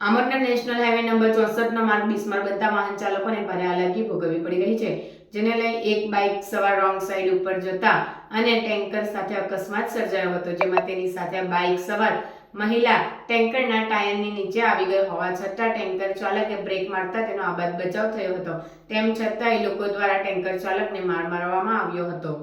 આમોદના national highway number ચોસઠનો માર્ગ બિસ્માર બનતા વાહન ચાલકોને ભારે હાલાકી ભોગવવી પડી રહી છે, જેને લઈ એક બાઇક સવાર રોંગ સાઈડ ઉપર જતા અને ટેન્કર સાથે અકસ્માત સર્જાયો હતો, જેમાં તેની સાથે બાઇક સવાર મહિલા ટેન્કરના ટાયરની નીચે આવી ગઈ હોવા છતાં ટેન્કર ચાલકે બ્રેક મારતા તેનો આબાદ બચાવ થયો હતો. તેમ છતાંય લોકો દ્વારા ટેન્કર ચાલકને માર મારવામાં આવ્યો હતો.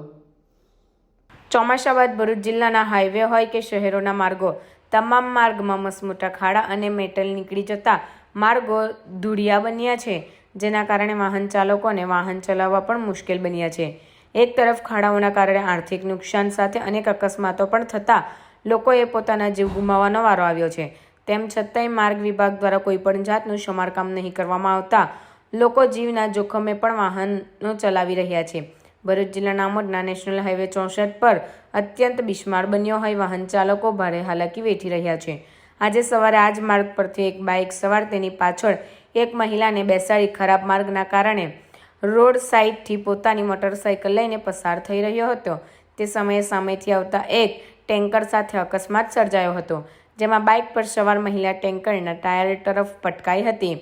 ચોમાસા બાદ ભરૂચ જિલ્લાના હાઈવે હોય કે શહેરોના માર્ગો તમામ માર્ગમાં મસમોટા ખાડા અને મેટલ નીકળી જતા માર્ગો ધૂળિયા બન્યા છે, જેના કારણે વાહન ચાલકોને વાહન ચલાવવા પણ મુશ્કેલ બન્યા છે. એક તરફ ખાડાઓના કારણે આર્થિક નુકસાન સાથે અનેક અકસ્માતો પણ થતા લોકોએ પોતાના જીવ ગુમાવવાનો વારો આવ્યો છે. તેમ છતાંય માર્ગ વિભાગ દ્વારા કોઈપણ જાતનું સમારકામ નહીં કરવામાં આવતા લોકો જીવના જોખમે પણ વાહનો ચલાવી રહ્યા છે. ભરૂચ જિલ્લાના આમોદના નેશનલ હાઈવે ચોસઠ પર અત્યંત બિસ્માર બન્યો હોય વાહન ચાલકો ભારે હાલાકી વેઠી રહ્યા છે. આજે સવારે આ જ માર્ગ પરથી એક બાઇક સવાર તેની પાછળ એક મહિલાને બેસાડી ખરાબ માર્ગના કારણે રોડ સાઈડથી પોતાની મોટરસાઇકલ લઈને પસાર થઈ રહ્યો હતો. તે સમયે સામેથી આવતા એક ટેન્કર સાથે અકસ્માત સર્જાયો હતો, જેમાં બાઇક પર સવાર મહિલા ટેન્કરના ટાયર તરફ પટકાઈ હતી.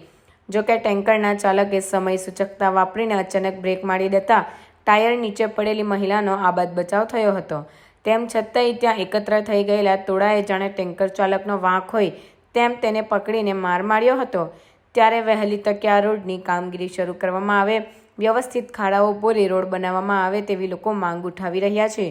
જોકે ટેન્કરના ચાલકે સમય સૂચકતા વાપરીને અચાનક બ્રેક મારી દેતા ટાયર નીચે પડેલી મહિલાનો આબાદ બચાવ થયો હતો. તેમ છતાંય ત્યાં એકત્ર થઈ ગયેલા ટોળાએ જાણે ટેન્કર ચાલકનો વાંક હોય તેમ તેને પકડીને માર માર્યો હતો. ત્યારે વહેલી તકે આ રોડની કામગીરી શરૂ કરવામાં આવે. વ્યવસ્થિત ખાડાઓ પૂરી રોડ બનાવવામાં આવે તેવી લોકો માંગ ઉઠાવી રહ્યા છે.